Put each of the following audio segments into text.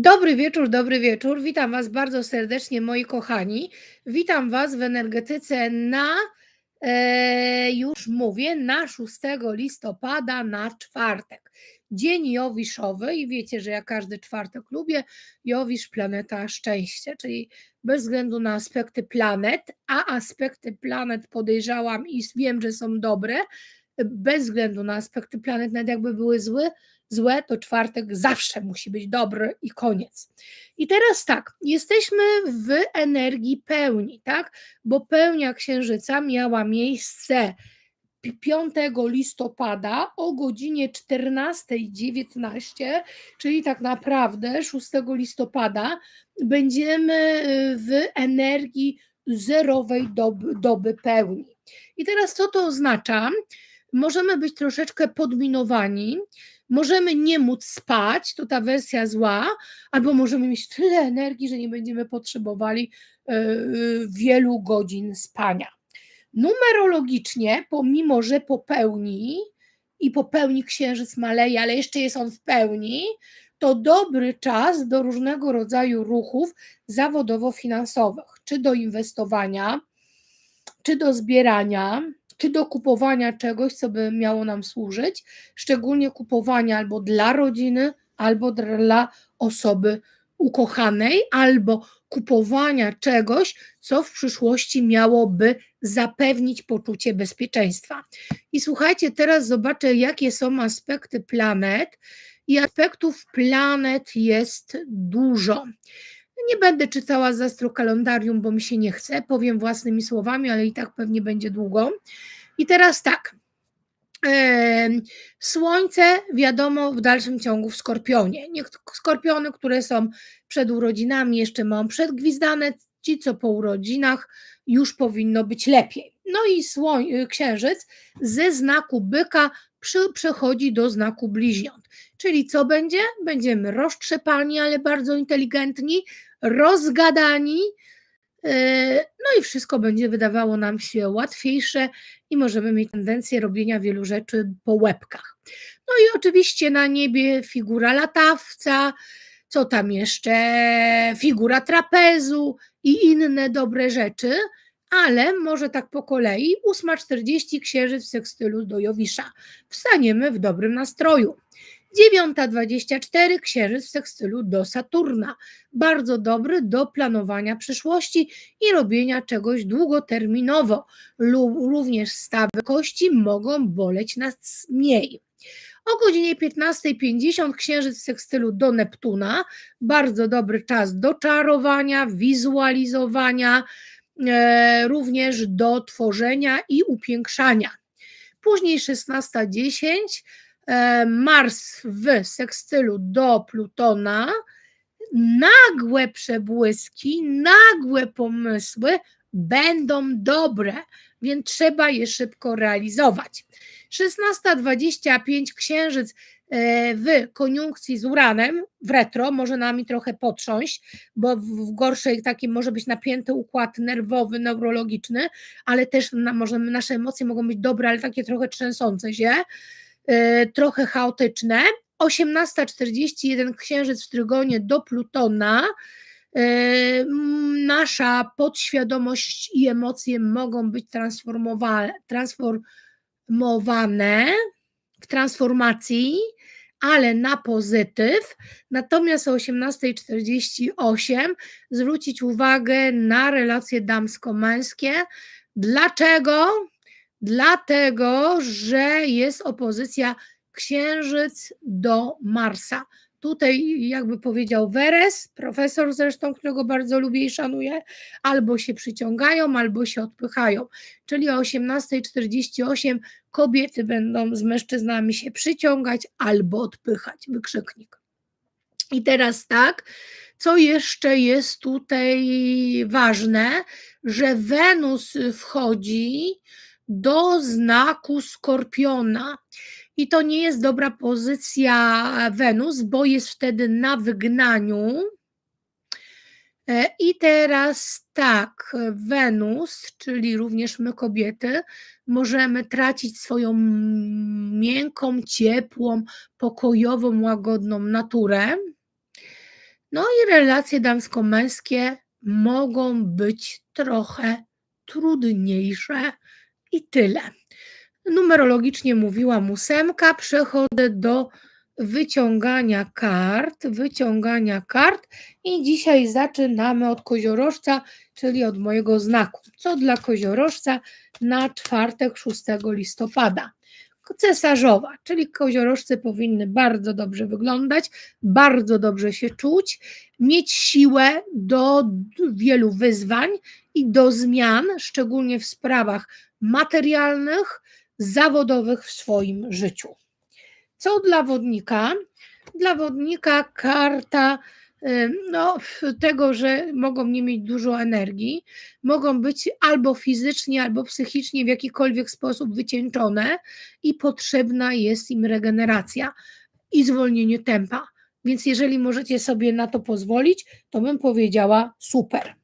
Dobry wieczór, dobry wieczór. Witam Was bardzo serdecznie, moi kochani. Witam Was w energetyce na, e, już mówię, na 6 listopada, na czwartek. Dzień Jowiszowy i wiecie, że ja każdy czwartek lubię. Jowisz, planeta szczęścia, czyli bez względu na aspekty planet, a aspekty planet podejrzałam i wiem, że są dobre, bez względu na aspekty planet, nawet jakby były złe, złe, to czwartek zawsze musi być dobry i koniec. I teraz tak, jesteśmy w energii pełni, tak? Bo pełnia księżyca miała miejsce 5 listopada o godzinie 14.19, czyli tak naprawdę 6 listopada będziemy w energii zerowej doby, doby pełni. I teraz co to oznacza? Możemy być troszeczkę podminowani, możemy nie móc spać, to ta wersja zła, albo możemy mieć tyle energii, że nie będziemy potrzebowali wielu godzin spania. Numerologicznie, pomimo że po pełni i po pełni księżyc maleje, ale jeszcze jest on w pełni, to dobry czas do różnego rodzaju ruchów zawodowo-finansowych, czy do inwestowania, czy do zbierania, czy do kupowania czegoś, co by miało nam służyć, szczególnie kupowania albo dla rodziny, albo dla osoby ukochanej, albo kupowania czegoś, co w przyszłości miałoby zapewnić poczucie bezpieczeństwa. I słuchajcie, teraz zobaczę, jakie są aspekty planet. I aspektów planet jest dużo. Nie będę czytała z astrokalendarium, bo mi się nie chce, powiem własnymi słowami, ale i tak pewnie będzie długo. I teraz tak. Słońce, wiadomo, w dalszym ciągu w skorpionie. Skorpiony, które są przed urodzinami, jeszcze mam przedgwizdane, ci co po urodzinach, już powinno być lepiej. No i słoń, księżyc ze znaku byka przy, przechodzi do znaku bliźniąt. Czyli co będzie? Będziemy roztrzepani, ale bardzo inteligentni, rozgadani, e, no i wszystko będzie wydawało nam się łatwiejsze i możemy mieć tendencję robienia wielu rzeczy po łebkach. No i oczywiście na niebie figura latawca, co tam jeszcze, figura trapezu i inne dobre rzeczy, ale może tak po kolei, 8.40 księżyc w sekstylu do Jowisza. Wstaniemy w dobrym nastroju. 9.24 księżyc w sekstylu do Saturna. Bardzo dobry do planowania przyszłości i robienia czegoś długoterminowo. Lub również stawy kości mogą boleć nas mniej. O godzinie 15.50 księżyc w sekstylu do Neptuna. Bardzo dobry czas do czarowania, wizualizowania, e, również do tworzenia i upiększania. Później 16.10 E, Mars w sekstylu do Plutona, nagłe przebłyski, nagłe pomysły będą dobre, więc trzeba je szybko realizować. 16.25 Księżyc e, w koniunkcji z Uranem, w retro, może nami trochę potrząść, bo w gorszej takim może być napięty układ nerwowy, neurologiczny, ale też na, może nasze emocje mogą być dobre, ale takie trochę trzęsące się. E, trochę chaotyczne. 18.41 Księżyc w Trygonie do Plutona. E, nasza podświadomość i emocje mogą być transformowane, w transformacji, ale na pozytyw. Natomiast o 18.48 zwrócić uwagę na relacje damsko-męskie. Dlaczego? Dlatego że jest opozycja Księżyc do Marsa. Tutaj, jakby powiedział Weres, profesor zresztą, którego bardzo lubię i szanuję, albo się przyciągają, albo się odpychają. Czyli o 18.48 kobiety będą z mężczyznami się przyciągać albo odpychać. Wykrzyknik. I teraz tak, co jeszcze jest tutaj ważne, że Wenus wchodzi do znaku skorpiona. I to nie jest dobra pozycja Wenus, bo jest wtedy na wygnaniu. E, I teraz tak, Wenus, czyli również my kobiety, możemy tracić swoją miękką, ciepłą, pokojową, łagodną naturę. No i relacje damsko-męskie mogą być trochę trudniejsze i tyle. Numerologicznie mówiłam ósemka, przechodzę do wyciągania kart, wyciągania kart i dzisiaj zaczynamy od koziorożca, czyli od mojego znaku. Co dla koziorożca na czwartek 6 listopada? Cesarzowa, czyli koziorożce powinny bardzo dobrze wyglądać, bardzo dobrze się czuć, mieć siłę do wielu wyzwań i do zmian, szczególnie w sprawach materialnych, zawodowych w swoim życiu. Co dla wodnika? Dla wodnika karta no, tego, że mogą nie mieć dużo energii, mogą być albo fizycznie, albo psychicznie w jakikolwiek sposób wycieńczone i potrzebna jest im regeneracja i zwolnienie tempa. Więc jeżeli możecie sobie na to pozwolić, to bym powiedziała super.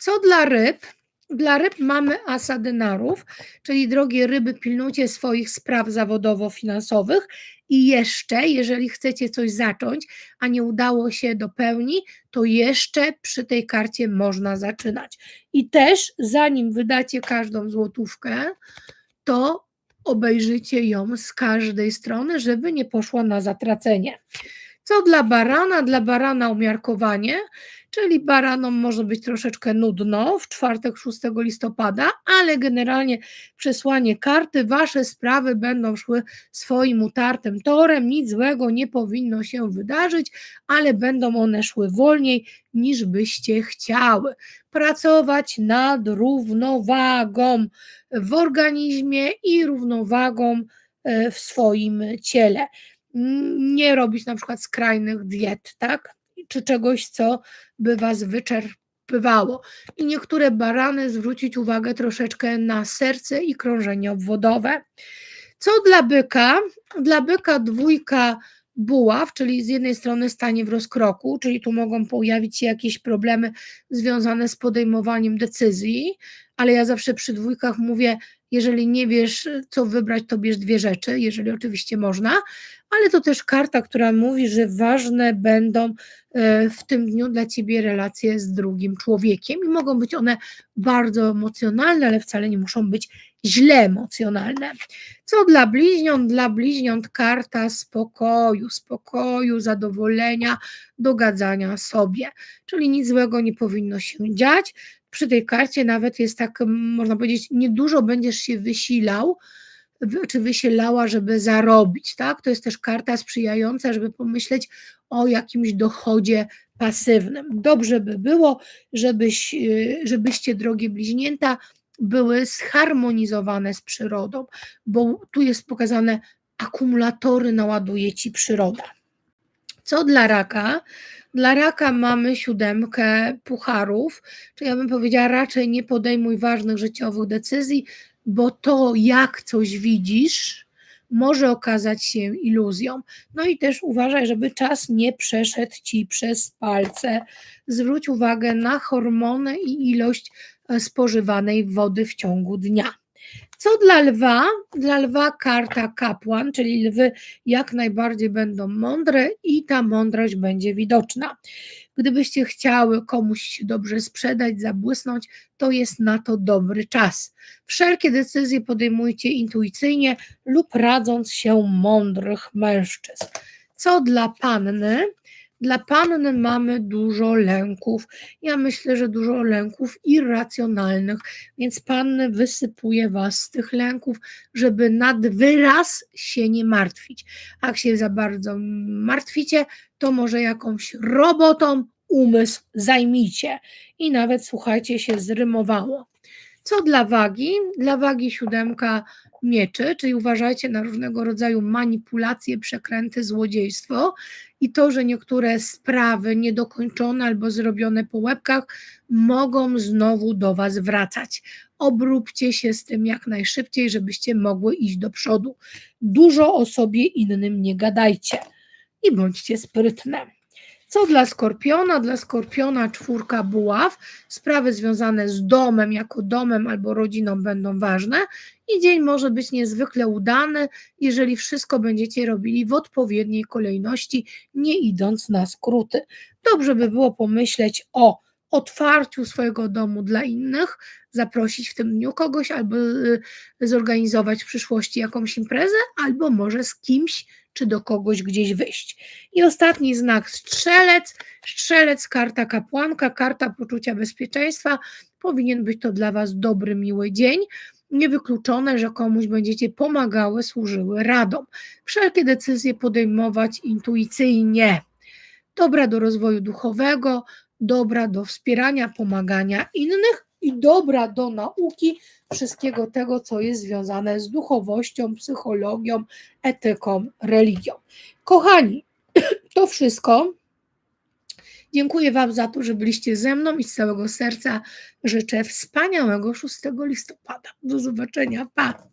Co dla ryb? Dla ryb mamy asa denarów, czyli drogie ryby, pilnujcie swoich spraw zawodowo-finansowych i jeszcze, jeżeli chcecie coś zacząć, a nie udało się do pełni, to jeszcze przy tej karcie można zaczynać. I też, zanim wydacie każdą złotówkę, to obejrzycie ją z każdej strony, żeby nie poszła na zatracenie. Co dla barana? Dla barana umiarkowanie, czyli baranom może być troszeczkę nudno w czwartek 6 listopada, ale generalnie przesłanie karty, wasze sprawy będą szły swoim utartym torem, nic złego nie powinno się wydarzyć, ale będą one szły wolniej niż byście chciały. Pracować nad równowagą w organizmie i równowagą e, w swoim ciele nie robić na przykład skrajnych diet, tak? Czy czegoś, co by was wyczerpywało. I niektóre barany zwrócić uwagę troszeczkę na serce i krążenie obwodowe. Co dla byka? Dla byka dwójka buław, czyli z jednej strony stanie w rozkroku, czyli tu mogą pojawić się jakieś problemy związane z podejmowaniem decyzji, ale ja zawsze przy dwójkach mówię, jeżeli nie wiesz, co wybrać, to bierz dwie rzeczy, jeżeli oczywiście można, ale to też karta, która mówi, że ważne będą e, w tym dniu dla ciebie relacje z drugim człowiekiem i mogą być one bardzo emocjonalne, ale wcale nie muszą być źle emocjonalne. Co dla bliźniąt? Dla bliźniąt karta spokoju, spokoju, zadowolenia, dogadzania sobie, czyli nic złego nie powinno się dziać przy tej karcie nawet jest tak, można powiedzieć, niedużo będziesz się wysilał, czy wysilała, żeby zarobić, tak? To jest też karta sprzyjająca, żeby pomyśleć o jakimś dochodzie pasywnym. Dobrze by było, żebyś, y, żebyście, drogie bliźnięta, były zharmonizowane z przyrodą, bo tu jest pokazane, akumulatory naładuje ci przyroda. Co dla raka? Dla raka mamy siódemkę pucharów, czyli ja bym powiedziała raczej nie podejmuj ważnych życiowych decyzji, bo to jak coś widzisz, może okazać się iluzją. No i też uważaj, żeby czas nie przeszedł ci przez palce. Zwróć uwagę na hormony i ilość e, spożywanej wody w ciągu dnia. Co dla lwa? Dla lwa karta kapłan, czyli lwy jak najbardziej będą mądre i ta mądrość będzie widoczna. Gdybyście chciały komuś dobrze sprzedać, zabłysnąć, to jest na to dobry czas. Wszelkie decyzje podejmujcie intuicyjnie lub radząc się mądrych mężczyzn. Co dla panny? Dla panny mamy dużo lęków. Ja myślę, że dużo lęków irracjonalnych, więc panny wysypuje was z tych lęków, żeby nad wyraz się nie martwić. Jak się za bardzo martwicie, to może jakąś robotą umysł zajmijcie. I nawet słuchajcie, się zrymowało. Co dla wagi? Dla wagi siódemka mieczy, czyli uważajcie na różnego rodzaju manipulacje, przekręty, złodziejstwo i to, że niektóre sprawy niedokończone albo zrobione po łebkach mogą znowu do Was wracać. Obróbcie się z tym jak najszybciej, żebyście mogły iść do przodu. Dużo o sobie innym nie gadajcie i bądźcie sprytne. Co dla skorpiona? Dla skorpiona czwórka buław. Sprawy związane z domem, jako domem albo rodziną będą ważne i dzień może być niezwykle udany, jeżeli wszystko będziecie robili w odpowiedniej kolejności, nie idąc na skróty. Dobrze by było pomyśleć o otwarciu swojego domu dla innych, zaprosić w tym dniu kogoś albo y, zorganizować w przyszłości jakąś imprezę, albo może z kimś czy do kogoś gdzieś wyjść. I ostatni znak strzelec. Strzelec, karta kapłanka, karta poczucia bezpieczeństwa. Powinien być to dla Was dobry, miły dzień. Niewykluczone, że komuś będziecie pomagały, służyły radą. Wszelkie decyzje podejmować intuicyjnie. Dobra do rozwoju duchowego, dobra do wspierania, pomagania innych i dobra do nauki wszystkiego tego, co jest związane z duchowością, psychologią, etyką, religią. Kochani, to wszystko. Dziękuję Wam za to, że byliście ze mną i z całego serca życzę wspaniałego 6 listopada. Do zobaczenia. Pa!